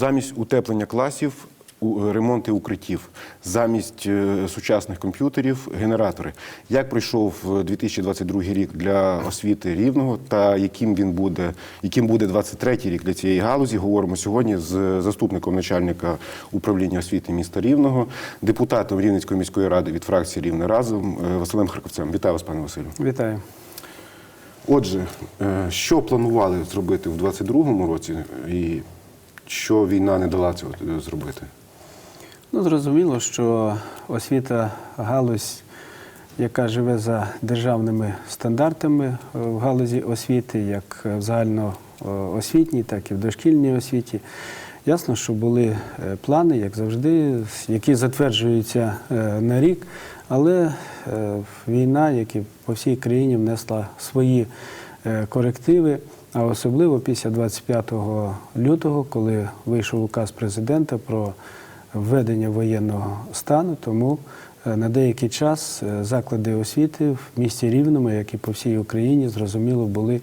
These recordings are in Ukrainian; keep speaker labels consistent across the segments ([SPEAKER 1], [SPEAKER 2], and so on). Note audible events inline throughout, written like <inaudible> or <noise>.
[SPEAKER 1] Замість утеплення класів у- ремонти укриттів, замість е, сучасних комп'ютерів генератори. Як пройшов е, 2022 рік для освіти рівного та яким він буде, яким буде 23 рік для цієї галузі? Говоримо сьогодні з заступником начальника управління освіти міста Рівного, депутатом Рівненської міської ради від фракції Рівне разом е, Василем Харковцем. Вітаю вас, пане Василю.
[SPEAKER 2] Вітаю.
[SPEAKER 1] Отже, е, що планували зробити в 2022 році, і що війна не дала цього е, зробити?
[SPEAKER 2] Ну, зрозуміло, що освіта галузь, яка живе за державними стандартами е, в галузі освіти, як в загальноосвітній, так і в дошкільній освіті. Ясно, що були е, плани, як завжди, які затверджуються е, на рік, але е, війна, як і по всій країні, внесла свої е, корективи. А особливо після 25 лютого, коли вийшов указ президента про введення воєнного стану, тому е, на деякий час е, заклади освіти в місті Рівному, як і по всій Україні, зрозуміло, були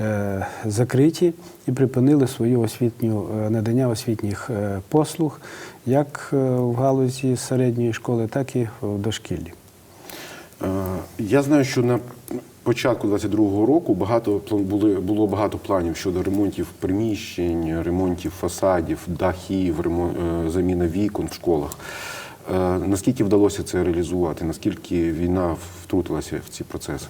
[SPEAKER 2] е, закриті і припинили свою освітню надання освітніх послуг як в галузі середньої школи, так і в дошкіллі.
[SPEAKER 1] Я знаю, що на початку 22-го року багато були, було багато планів щодо ремонтів приміщень, ремонтів фасадів, дахів, ремонт, е, заміна вікон в школах. Е, Наскільки вдалося це реалізувати? Наскільки війна втрутилася в ці процеси?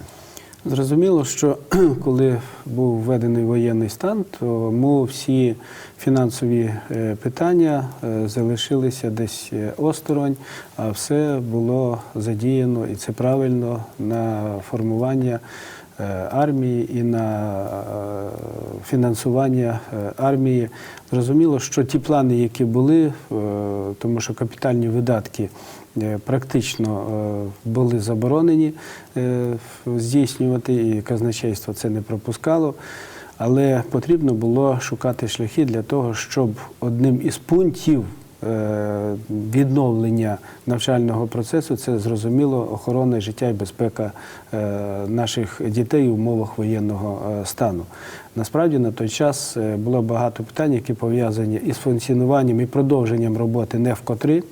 [SPEAKER 2] Зрозуміло, що <clears throat> коли був введений воєнний стан, тому всі фінансові е, питання е, залишилися десь е, осторонь, а все було задіяно, і це правильно на формування армії і на фінансування армії. Зрозуміло, що ті плани, які були, тому що капітальні видатки практично е, були заборонені е, здійснювати, і казначейство це не пропускало. Але потрібно було шукати шляхи для того, щоб одним із пунктів е, відновлення навчального процесу це зрозуміло охорона життя і безпека е, наших дітей в умовах воєнного е, стану. Насправді на той час е, було багато питань, які пов'язані із функціонуванням і продовженням роботи не в котри.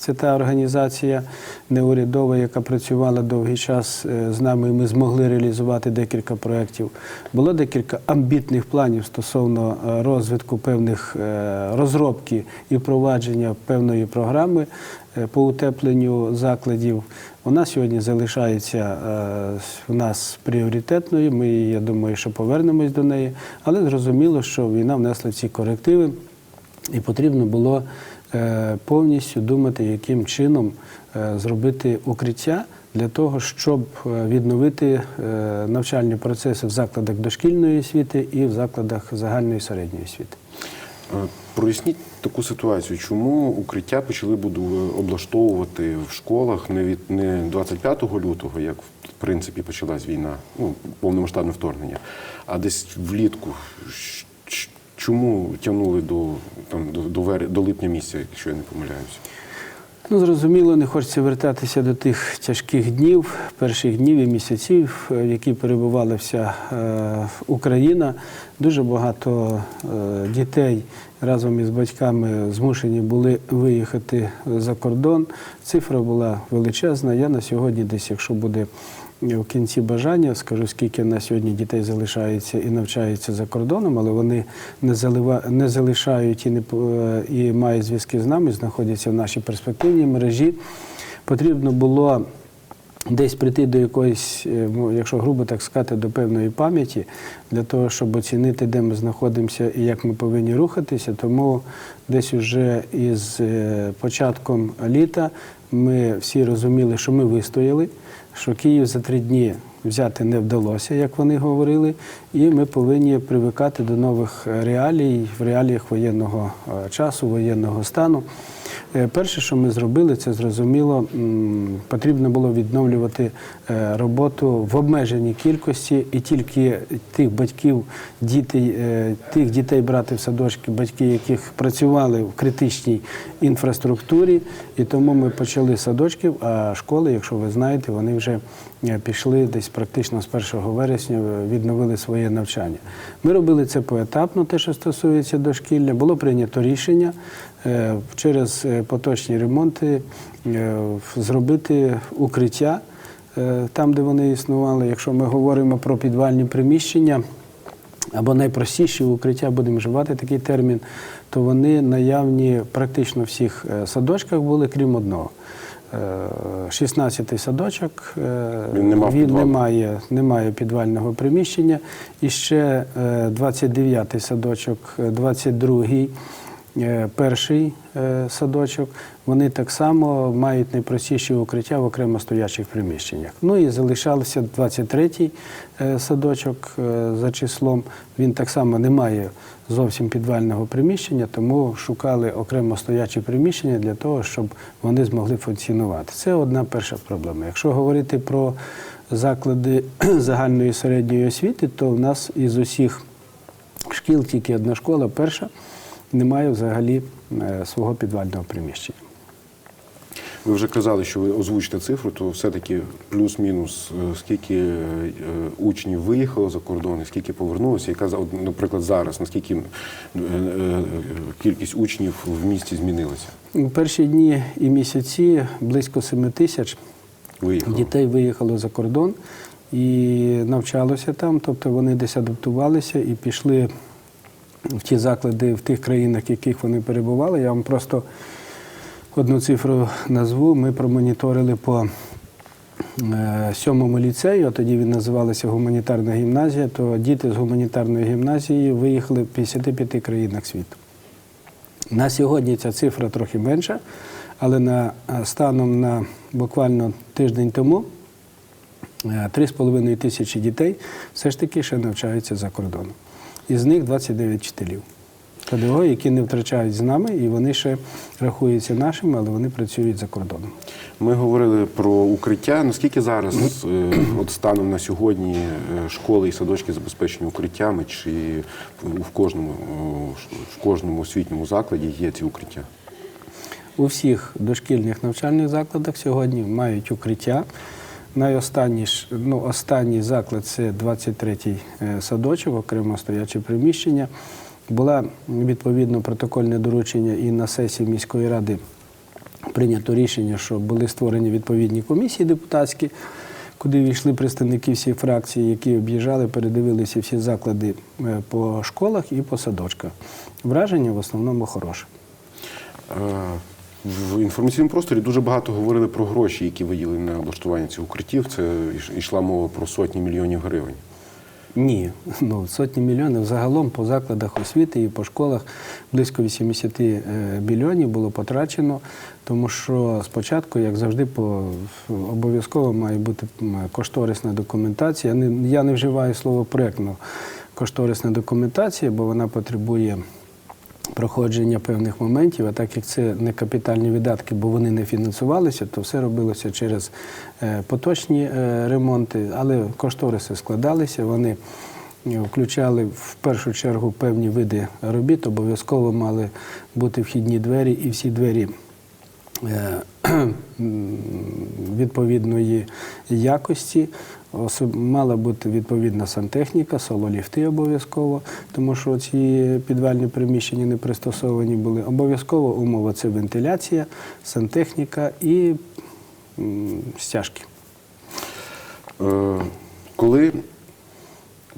[SPEAKER 2] Це та організація неурядова, яка працювала довгий час е, з нами. і Ми змогли реалізувати декілька проєктів. Було декілька амбітних планів стосовно е, розвитку певних е, розробки і впровадження певної програми по утепленню закладів. Вона сьогодні залишається у нас пріоритетною. Ми, я думаю, що повернемось до неї. Але зрозуміло, що війна внесла ці корективи. І потрібно було повністю думати, яким чином е, зробити укриття для того, щоб е, відновити е, навчальні процеси в закладах дошкільної освіти і в закладах загальної середньої освіти.
[SPEAKER 1] Е, Проясніть таку ситуацію, чому укриття почали буду облаштовувати в школах не від не 25 лютого, як в принципі почалась війна, ну повномасштабне вторгнення, а десь влітку. Чому тягнули до там до, до, вер- до липня місяця, якщо я не помиляюся?
[SPEAKER 2] Ну, зрозуміло, не хочеться вертатися до тих тяжких днів, перших днів і місяців, е, в які перебувала вся е, Україна. Дуже багато е, дітей разом із батьками змушені були виїхати за кордон. Цифра була величезна. Я на сьогодні, десь, якщо буде в кінці бажання, скажу, скільки на сьогодні дітей залишається і навчається за кордоном, але вони не, залива, не залишають і, не, е, і мають зв'язки з нами, знаходяться в нашій перспективній мережі. Потрібно було десь прийти до якоїсь, е, якщо грубо так сказати, до певної пам'яті для того, щоб оцінити, де ми знаходимося і як ми повинні рухатися. Тому десь уже із е, початком літа ми всі розуміли, що ми вистояли, що Київ за три дні взяти не вдалося, як вони говорили, і ми повинні привикати до нових реалій в реаліях воєнного е, часу, воєнного стану. Е, Перше, що ми зробили, це зрозуміло, потрібно було відновлювати е, роботу в обмеженій кількості, і тільки тих батьків, дітей, тих дітей брати в садочки, батьки, яких працювали в критичній інфраструктурі. І тому ми почали з садочків, а школи, якщо ви знаєте, вони вже е, пішли десь практично з 1 вересня, відновили своє навчання. Ми робили це поетапно, те, що стосується дошкілля. Було прийнято рішення через е, поточні ремонти е, зробити укриття е, там, де вони існували. Якщо ми говоримо про підвальні приміщення, або найпростіші укриття, будемо вживати такий термін, то вони наявні практично в всіх е, садочках були, крім одного. 16-й садочок, е,
[SPEAKER 1] Він не мав
[SPEAKER 2] він не має, не має підвального приміщення. І ще е, 29-й садочок, е, 22-й, е, перший е, садочок, вони так само мають найпростіші укриття в окремо стоячих приміщеннях. Ну і залишався 23-й е, садочок е, за числом. Він так само не має зовсім підвального приміщення, тому шукали окремо стоячі приміщення для того, щоб вони змогли функціонувати. Це одна перша проблема. Якщо говорити про заклади <clears throat> загальної середньої освіти, то в нас із усіх шкіл тільки одна школа, перша, не має взагалі е, свого підвального приміщення.
[SPEAKER 1] Ви вже казали, що ви озвучите цифру, то все-таки плюс-мінус, е, скільки е, учнів виїхало за кордон, і скільки повернулося, яка, наприклад, зараз, наскільки кількість учнів в місті змінилася?
[SPEAKER 2] У перші дні і місяці близько 7 тисяч
[SPEAKER 1] Виїхало.
[SPEAKER 2] дітей виїхало за кордон і навчалося там, тобто вони десь адаптувалися і пішли в ті заклади в тих країнах, в яких вони перебували. Я вам просто одну цифру назву. Ми промоніторили по е, сьомому ліцею, а тоді він називалася гуманітарна гімназія, то діти з гуманітарної гімназії виїхали в 55 країнах світу. На сьогодні ця цифра трохи менша, але на, е, станом на буквально тиждень тому е, 3,5 тисячі дітей все ж таки ще навчаються за кордоном. Із них 29 вчителів. ПДО, які не втрачають з нами, і вони ще рахуються нашими, але вони працюють за кордоном.
[SPEAKER 1] Ми говорили про укриття. Наскільки зараз, е, от станом на сьогодні, е, школи і садочки забезпечені укриттями, чи в кожному, е, в кожному освітньому закладі є ці укриття?
[SPEAKER 2] У всіх дошкільних навчальних закладах сьогодні мають укриття. Найостанній ну, останній заклад це 23-й е, садочок, окремо стояче приміщення. Була відповідно протокольне доручення і на сесії міської ради прийнято рішення, що були створені відповідні комісії депутатські, куди війшли представники всіх фракцій, які об'їжджали, передивилися всі заклади е, по школах і по садочках. Враження в основному хороше.
[SPEAKER 1] В інформаційному просторі дуже багато говорили про гроші, які виділені на облаштування цих укриттів. Це йшла мова про сотні мільйонів гривень.
[SPEAKER 2] Ні, ну сотні мільйонів загалом по закладах освіти і по школах близько 80 е, мільйонів було потрачено, тому що спочатку, як завжди, по обов'язково має бути кошторисна документація. Я не, я не вживаю слово проєктно кошторисна документація, бо вона потребує проходження певних моментів, а так як це не капітальні видатки, бо вони не фінансувалися, то все робилося через е, поточні е, ремонти, але кошториси складалися, вони е, включали в першу чергу певні види робіт, обов'язково мали бути вхідні двері і всі двері. <clears throat> Відповідної якості мала бути відповідна сантехніка, сололіфти обов'язково, тому що ці підвальні приміщення не пристосовані були. Обов'язкова умова це вентиляція, сантехніка і стяжки.
[SPEAKER 1] Е, Коли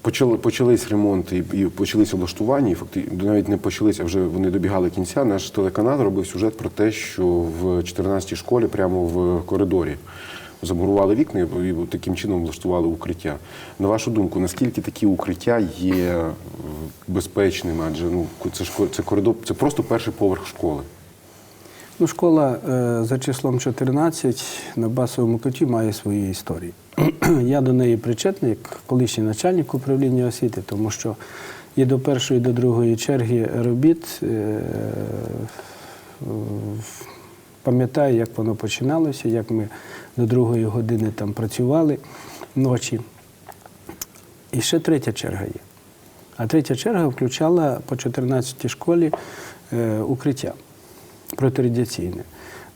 [SPEAKER 1] почали, почались ремонти і почались облаштування, фактично навіть не почалися, а вже вони добігали кінця. Наш телеканал робив сюжет про те, що в 14-й школі прямо в коридорі замурували вікна і таким чином влаштували укриття. На вашу думку, наскільки такі укриття є е, безпечними? Адже ну це ж це коридор, це просто перший поверх школи.
[SPEAKER 2] Ну, школа е, за числом 14 на басовому куті має свої історії. <clears throat> Я до неї причетний, як колишній начальник управління освіти, тому що і до першої, і до другої черги робіт е, пам'ятаю, як воно починалося, як ми до другої години там працювали ночі. І ще третя черга є. А третя черга включала по 14 школі е, укриття протирадіаційне.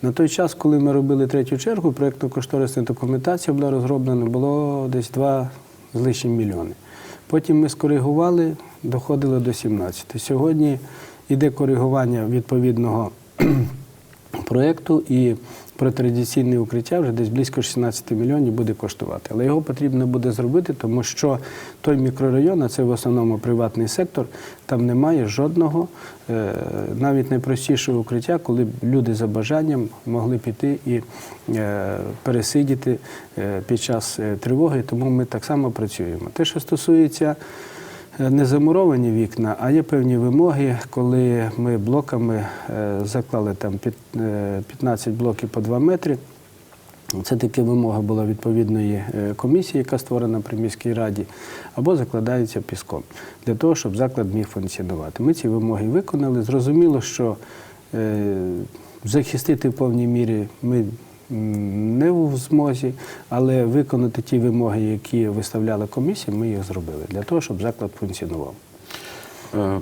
[SPEAKER 2] На той час, коли ми робили третю чергу, проєктно-кошторисна документація була розроблена, було десь 2 з лишнім мільйони. Потім ми скоригували, доходили до 17. Сьогодні йде коригування відповідного проєкту і про традиційне укриття вже десь близько 16 мільйонів буде коштувати. Але його потрібно буде зробити, тому що той мікрорайон, а це в основному приватний сектор, там немає жодного, е, навіть найпростішого укриття, коли б люди за бажанням могли піти і е, пересидіти е, під час тривоги. Тому ми так само працюємо. Те, що стосується не замуровані вікна, а є певні вимоги, коли ми блоками е, заклали там е, 15 блоків по 2 метри. Це таки вимога була відповідної е, комісії, яка створена при міській раді, або закладається піском для того, щоб заклад міг функціонувати. Ми ці вимоги виконали. Зрозуміло, що е, захистити в повній мірі ми не в змозі, але виконати ті вимоги, які виставляла комісія, ми їх зробили для того, щоб заклад функціонував.
[SPEAKER 1] Е,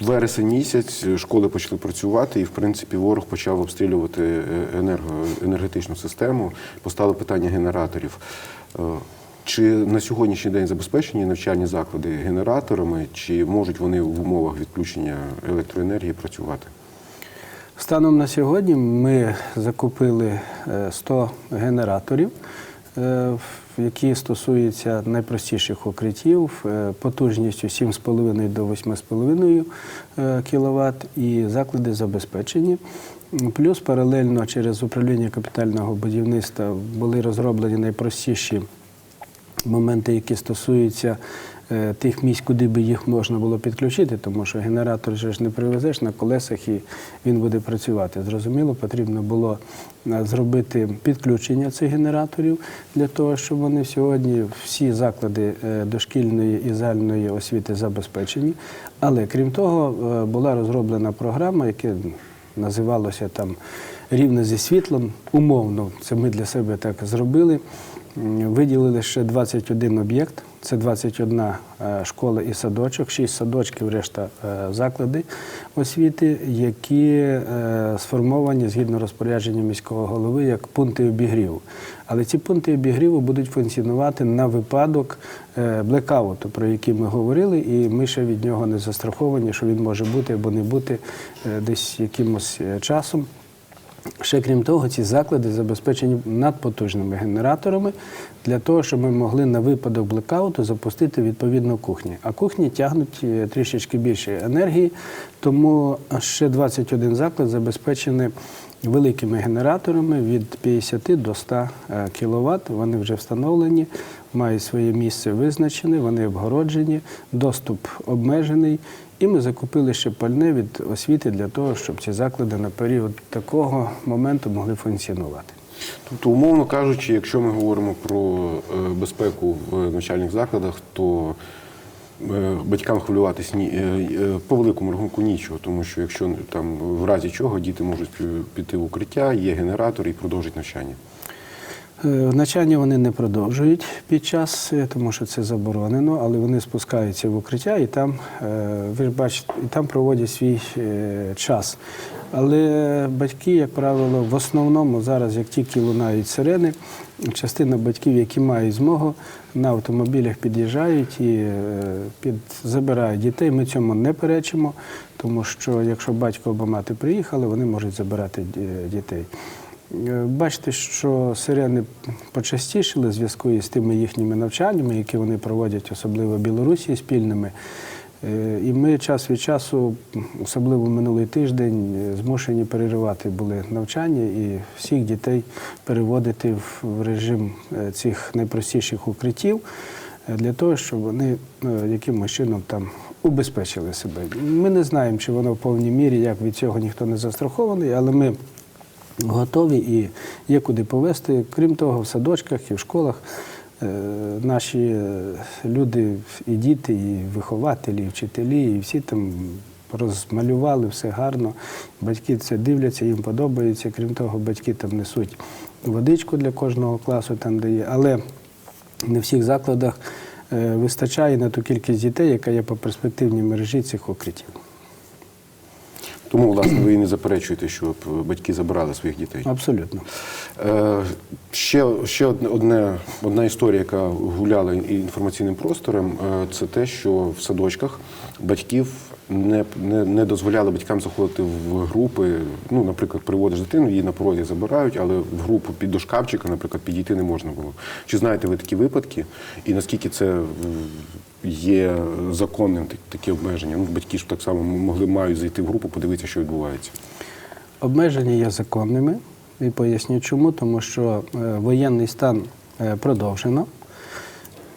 [SPEAKER 1] Вересень місяць е, школи почали працювати, і в принципі ворог почав обстрілювати е, енерго, енергетичну систему. Постало питання генераторів. Чи на сьогоднішній день забезпечені навчальні заклади генераторами, чи можуть вони в умовах відключення електроенергії працювати?
[SPEAKER 2] Станом на сьогодні ми закупили е, 100 генераторів, е, які стосуються найпростіших укриттів е, потужністю 7,5 до 8,5 кВт і заклади забезпечені. Плюс паралельно через управління капітального будівництва були розроблені найпростіші моменти, які стосуються е, тих місць, куди би їх можна було підключити, тому що генератор же ж не привезеш на колесах і він буде працювати. Зрозуміло, потрібно було е, зробити підключення цих генераторів для того, щоб вони сьогодні всі заклади е, дошкільної і загальної освіти забезпечені. Але крім того, е, була розроблена програма, яка називалося там рівне зі світлом. Умовно, це ми для себе так зробили. Виділили ще 21 об'єкт. Це 21 е, школа і садочок, 6 садочків, решта е, заклади освіти, які е, сформовані згідно розпорядження міського голови як пункти обігріву. Але ці пункти обігріву будуть функціонувати на випадок блекауту, про який ми говорили, і ми ще від нього не застраховані, що він може бути або не бути десь якимось часом. Ще крім того, ці заклади забезпечені надпотужними генераторами для того, щоб ми могли на випадок блекауту запустити відповідно кухні. А кухні тягнуть е, трішечки більше енергії, тому ще 21 заклад забезпечені великими генераторами від 50 до 100 кВт. Вони вже встановлені, мають своє місце визначене, вони обгороджені, доступ обмежений. І ми закупили ще пальне від освіти для того, щоб ці заклади на період такого моменту могли функціонувати.
[SPEAKER 1] Тобто, умовно кажучи, якщо ми говоримо про е, безпеку в навчальних закладах, то е, батькам хвилюватись е, по великому рахунку нічого, тому що якщо там в разі чого діти можуть піти в укриття, є генератор і продовжить навчання.
[SPEAKER 2] Е, Навчання вони не продовжують під час, е, тому що це заборонено, але вони спускаються в укриття і там, е, ви ж бачите, і там проводять свій час. Але батьки, як правило, в основному зараз, як тільки лунають сирени, частина батьків, які мають змогу, на автомобілях під'їжджають і під, забирають дітей. Ми цьому не перечимо, тому що якщо батько або мати приїхали, вони можуть забирати дітей. Е, Бачите, що сирени почастішили в зв'язку із тими їхніми навчаннями, які вони проводять, особливо в Білорусі спільними. Е, І ми час від часу, особливо минулий тиждень, е, змушені переривати були навчання і всіх дітей переводити в- режим цих найпростіших укриттів для того, щоб вони якимось чином там убезпечили себе. Ми не знаємо, чи воно в повній мірі, як від цього ніхто не застрахований, але ми готові і є куди повезти. Крім того, в садочках і в школах е, наші е, люди, і діти, і вихователі, і вчителі, і всі там розмалювали все гарно. Батьки це дивляться, їм подобається. Крім того, батьки там несуть водичку для кожного класу, там де є. Але не всіх закладах е, вистачає на ту кількість дітей, яка є по перспективній мережі цих укриттів.
[SPEAKER 1] Тому, власне, ви і не заперечуєте, щоб батьки забирали своїх дітей.
[SPEAKER 2] Абсолютно.
[SPEAKER 1] Е, Ще, ще одне, одна історія, яка гуляла інформаційним простором, е, це те, що в садочках батьків не, не, не дозволяли батькам заходити в групи. Ну, наприклад, приводиш дитину, її на порозі забирають, але в групу під до шкафчика, наприклад, підійти не можна було. Чи знаєте ви такі випадки? І наскільки це є законним так- такі обмеження? Ну, батьки ж так само могли мають зайти в групу, подивитися, що відбувається.
[SPEAKER 2] Обмеження є законними. І поясню чому, тому що е, воєнний стан е, продовжено.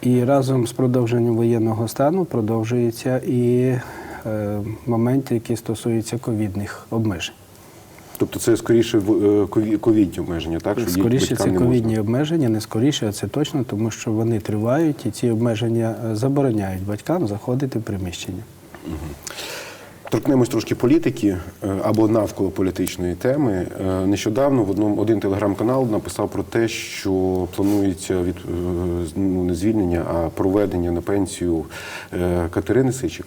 [SPEAKER 2] І разом з продовженням воєнного стану продовжуються і е, моменти, які стосуються ковідних обмежень.
[SPEAKER 1] Тобто це скоріше е, ковідні обмеження, так? Що
[SPEAKER 2] Скоріше це ковідні обмеження, не скоріше, а це точно, тому що вони тривають і ці обмеження е, забороняють батькам заходити в приміщення.
[SPEAKER 1] Торкнемось трошки політики е, або навколо політичної теми. Е, Нещодавно в одному один телеграм-канал написав про те, що планується від е, ну, не звільнення, а проведення на пенсію е, Катерини Сичик.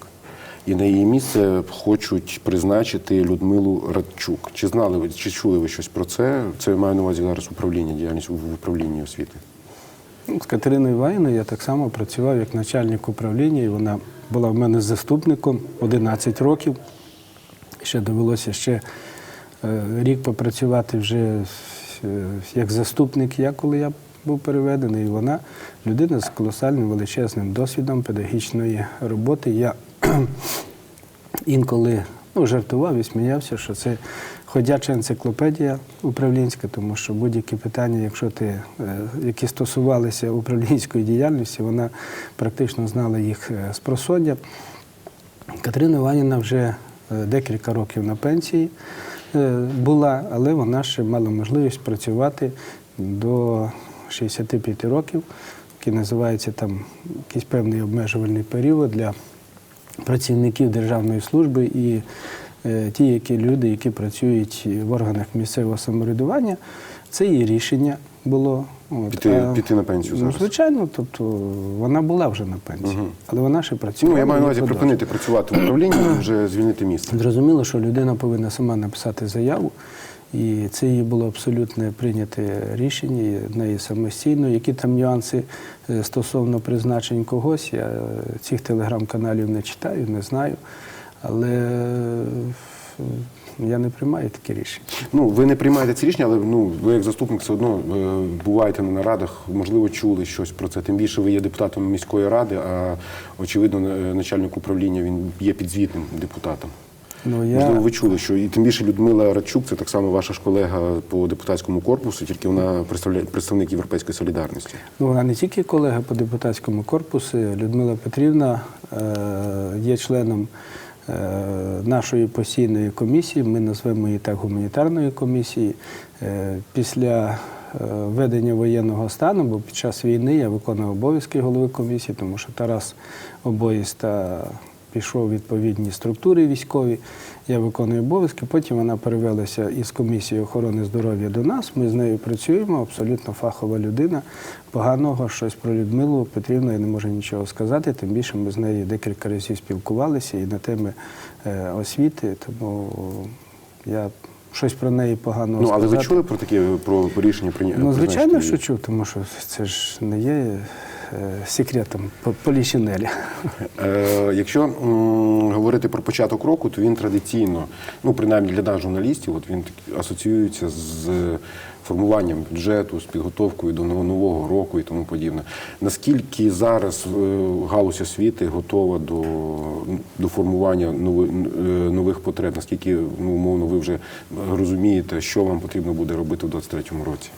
[SPEAKER 1] І на її місце хочуть призначити Людмилу Радчук. Чи знали ви, чи чули ви щось про це? Це я маю на увазі зараз управління, діяльність в управлінні освіти.
[SPEAKER 2] Ну, З Катериною Іванівною я так само працював як начальник управління, і вона була в мене заступником 11 років. Ще довелося ще е, рік попрацювати вже е, як заступник, я коли я був переведений, і вона людина з колосальним величезним досвідом педагогічної роботи. Я <clears throat> інколи ну, жартував і сміявся, що це ходяча енциклопедія управлінська, тому що будь-які питання, якщо ти, е, які стосувалися управлінської діяльності, вона практично знала їх е, з просоддя. Катерина Іванівна вже е, декілька років на пенсії була, але вона ще мала можливість працювати до 65 років, який називається там якийсь певний обмежувальний період для працівників державної служби і е, ті, які люди, які працюють в органах місцевого самоврядування, це її рішення було. От.
[SPEAKER 1] Піти- піти на пенсію
[SPEAKER 2] ну. Звичайно, тобто вона була вже на пенсії, але вона ще працювала.
[SPEAKER 1] Ну, я маю на увазі припинити працювати в управлінні <clears throat> вже звільнити місце.
[SPEAKER 2] Зрозуміло, що людина повинна сама написати заяву, і це її було абсолютно прийняте рішення неї самостійно. Які там нюанси е, стосовно призначень когось, я е, цих телеграм-каналів не читаю, не знаю. Але е, я не приймаю такі рішення.
[SPEAKER 1] Ну, ви не приймаєте ці рішення, але ну, ви як заступник все одно буваєте на нарадах, можливо, чули щось про це. Тим більше ви є депутатом міської ради, а очевидно, начальник управління він є підзвітним депутатом.
[SPEAKER 2] Ну, я...
[SPEAKER 1] Можливо, ви чули, що і тим більше Людмила Радчук, це так само ваша ж колега по депутатському корпусу, тільки вона представляє представник Європейської солідарності.
[SPEAKER 2] Ну, вона не тільки колега по депутатському корпусу, Людмила Петрівна е, є членом е, нашої постійної комісії, ми назвемо її так гуманітарної комісії. Е, після е, введення воєнного стану, бо під час війни я виконував обов'язки голови комісії, тому що Тарас Обоїста пішов відповідні структури військові. Я виконую обов'язки. Потім вона перевелася із комісії охорони здоров'я до нас. Ми з нею працюємо, абсолютно фахова людина. Поганого щось про Людмилу Петрівну я не можу нічого сказати. Тим більше ми з нею декілька разів спілкувалися і на теми е, освіти. Тому я щось про неї поганого
[SPEAKER 1] Ну, але
[SPEAKER 2] сказати.
[SPEAKER 1] ви чули про таке про рішення прийняття?
[SPEAKER 2] Ну, звичайно, що чув, тому що це ж не є секретом по- полішинелі.
[SPEAKER 1] Е, якщо говорити про початок року, то він традиційно, ну принаймні для нас, журналістів, от він асоціюється з формуванням бюджету, з підготовкою до нового- року і тому подібне. Наскільки зараз е, галузь освіти готова до, до формування нови, е, нових потреб? Наскільки ну, умовно ви вже розумієте, що вам потрібно буде робити в 2023 році?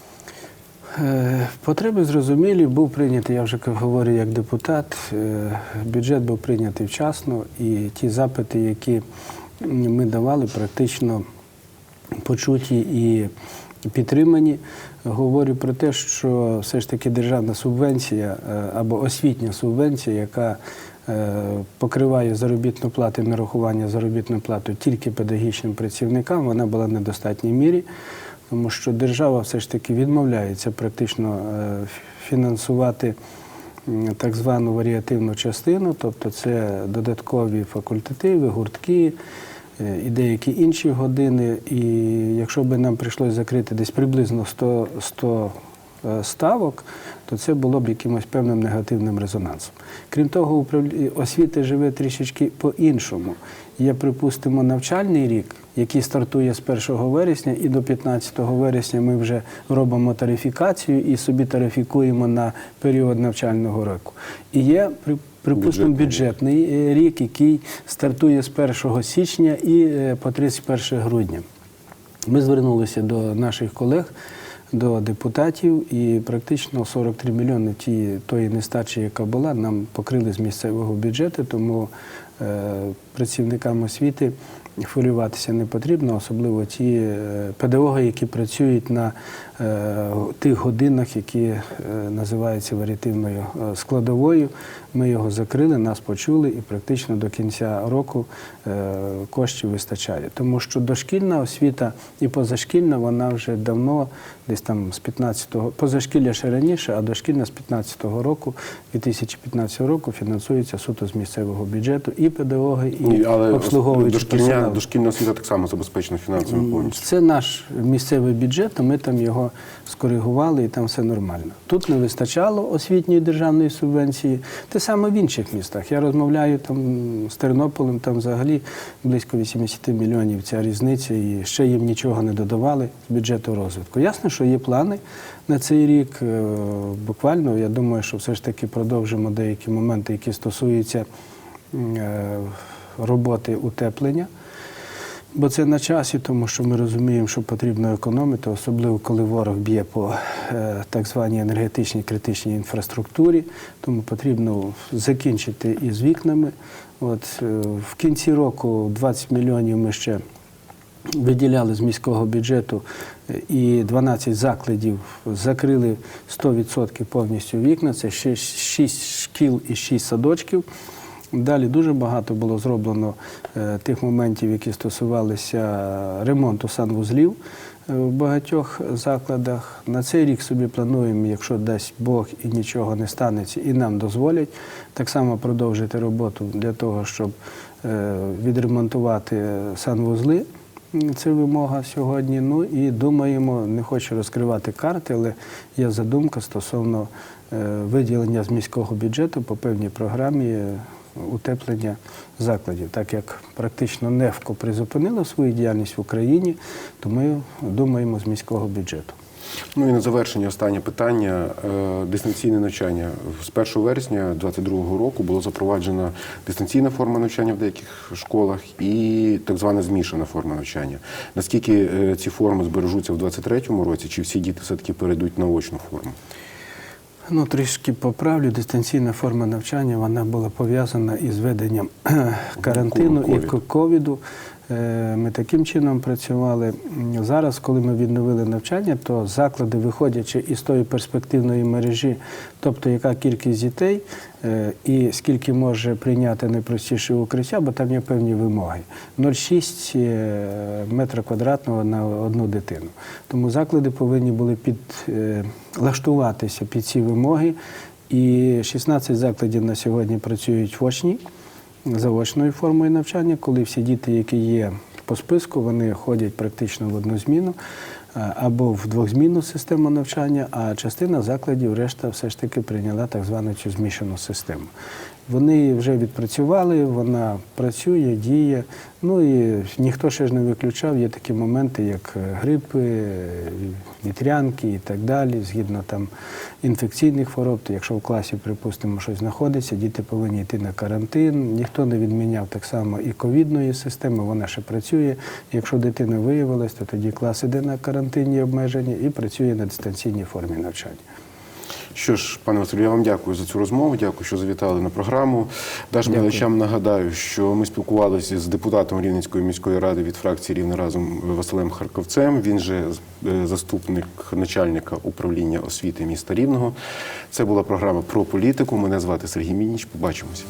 [SPEAKER 2] Е, Потреби зрозумілі, був прийнятий, я вже говорю, як депутат. е, Бюджет був прийнятий вчасно, і ті запити, які ми давали, практично почуті і підтримані. Говорю про те, що все ж таки державна субвенція е, або освітня субвенція, яка покриває заробітну плату нарахування заробітної плати тільки педагогічним працівникам, вона була в недостатній мірі тому що держава все ж таки відмовляється практично е, фінансувати так звану варіативну частину, тобто це додаткові факультативи, гуртки, е, і деякі інші години. І якщо би нам прийшлося закрити десь приблизно 100, 100 е, ставок, то це було б якимось певним негативним резонансом. Крім того, освіти живе трішечки по-іншому. Є, припустимо, навчальний рік, який стартує з 1 вересня, і до 15 вересня ми вже робимо тарифікацію і собі тарифікуємо на період навчального року. І є, припустимо,
[SPEAKER 1] Бюджетний рік.
[SPEAKER 2] е, рік, який стартує з 1 січня і е, по 31 грудня. Ми звернулися до наших колег, до депутатів, і практично 43 мільйони ті, тої нестачі, яка була, нам покрили з місцевого бюджету, тому працівникам освіти хвилюватися не потрібно, особливо ті е, педагоги, які працюють на е, тих годинах, які е, називаються варіативною е, складовою. Ми його закрили, нас почули, і практично до кінця року е, коштів вистачає. Тому що дошкільна освіта і позашкільна, вона вже давно, десь там з 15-го, позашкілля ще раніше, а дошкільна з 15-го року, 2015 року фінансується суто з місцевого бюджету і педагоги, і
[SPEAKER 1] Ні, але
[SPEAKER 2] обслуговуючі
[SPEAKER 1] дошкільня, дошкільна освіта так само забезпечена фінансово повністю.
[SPEAKER 2] Це наш місцевий бюджет, а ми там його скоригували і там все нормально. Тут не вистачало освітньої державної субвенції. Те саме в інших містах. Я розмовляю там з Тернополем, там взагалі близько 80 мільйонів ця різниця, і ще їм нічого не додавали з бюджету розвитку. Ясно, що є плани на цей рік. Е, Буквально, я думаю, що все ж таки продовжимо деякі моменти, які стосуються е, роботи утеплення. Бо це на часі, тому що ми розуміємо, що потрібно економити, особливо коли ворог б'є по е, так званій енергетичній критичній інфраструктурі. Тому потрібно закінчити із вікнами. От е, в кінці року 20 мільйонів ми ще виділяли з міського бюджету е, і 12 закладів закрили 100% повністю вікна. Це 6 шкіл і 6 садочків. Далі дуже багато було зроблено е, тих моментів, які стосувалися ремонту санвузлів е, в багатьох закладах. На цей рік собі плануємо, якщо дасть Бог і нічого не станеться, і нам дозволять так само продовжити роботу для того, щоб е, відремонтувати санвузли. Це вимога сьогодні. Ну і думаємо, не хочу розкривати карти, але є задумка стосовно виділення з міського бюджету по певній програмі утеплення закладів. Так як практично НЕФКО призупинило свою діяльність в Україні, то ми думаємо з міського бюджету.
[SPEAKER 1] Ну і на завершення останнє питання. Е, Дистанційне навчання. З 1 вересня 2022 року було запроваджена дистанційна форма навчання в деяких школах і так звана змішана форма навчання. Наскільки е, ці форми збережуться в 2023 році, чи всі діти все-таки перейдуть на очну форму?
[SPEAKER 2] Ну, трішки поправлю, дистанційна форма навчання вона була пов'язана із веденням <clears throat> карантину і
[SPEAKER 1] Ковіду.
[SPEAKER 2] Е, Ми таким чином працювали. Зараз, коли ми відновили навчання, то заклади, виходячи із тої перспективної мережі, тобто яка кількість дітей е, і скільки може прийняти найпростіше укриття, бо там є певні вимоги. 0,6 е, метра квадратного на одну дитину. Тому заклади повинні були підлаштуватися під ці вимоги. І 16 закладів на сьогодні працюють в очній заочною формою навчання, коли всі діти, які є по списку, вони ходять практично в одну зміну або в двохзмінну систему навчання, а частина закладів, решта все ж таки прийняла так звану цю змішану систему. Вони вже відпрацювали, вона працює, діє. Ну і ніхто ще ж не виключав. Є такі моменти, як е, грипи, е, вітрянки і так далі, згідно там інфекційних хвороб. То якщо в класі, припустимо, щось знаходиться, діти повинні йти на карантин. Ніхто не відміняв так само і ковідної системи, вона ще працює. Якщо дитина виявилась, то тоді клас іде на карантинні обмеження і працює на дистанційній формі навчання.
[SPEAKER 1] Що ж, пане Василю, я вам дякую за цю розмову. Дякую, що завітали на програму. Нашим глядачам нагадаю, що ми спілкувалися з депутатом Рівненської міської ради від фракції Рівне разом Василем Харковцем. Він же е, заступник начальника управління освіти міста Рівного. Це була програма про політику. Мене звати Сергій Мініч. Побачимося.